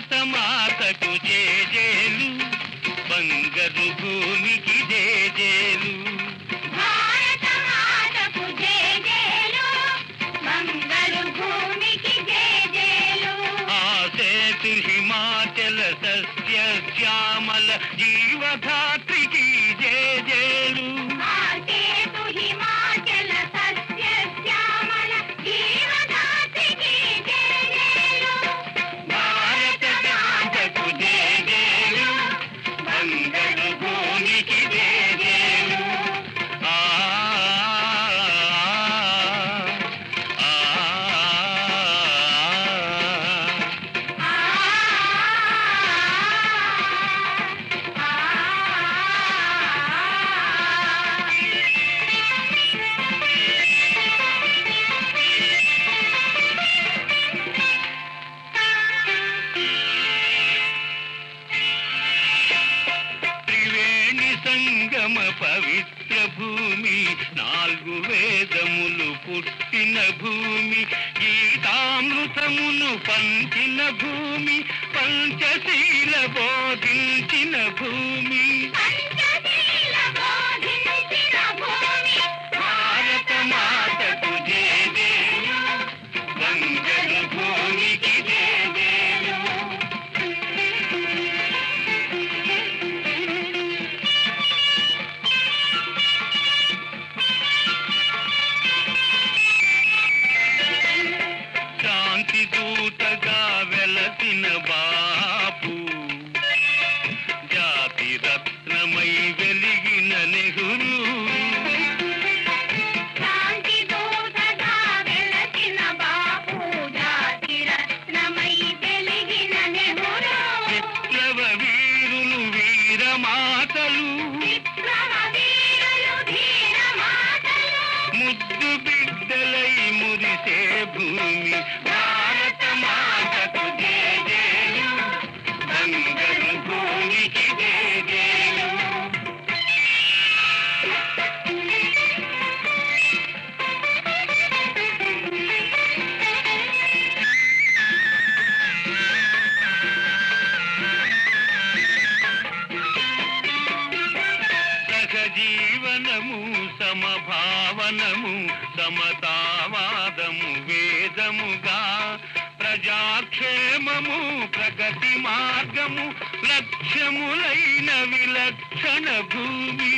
భారత మాతకు జేజేలు బంగారు భూమికి జేజేలు భారత మాతకు జేజేలు మంగళ పవిత్ర భూమి నాలుగు వేదములు పుట్టిన భూమి గీతామృతమును పంచిన భూమి పంచశీల బోధించిన భూమి. విప్లవ వీరులు ధీర మాతలు ముద్దు బిడ్డలై మురిసే భూమి. జీవనము సమభావనము సమతావాదము వేదముగా ప్రజాక్షేమము ప్రగతి మార్గము లక్ష్యములైన విలక్షణ భూమి.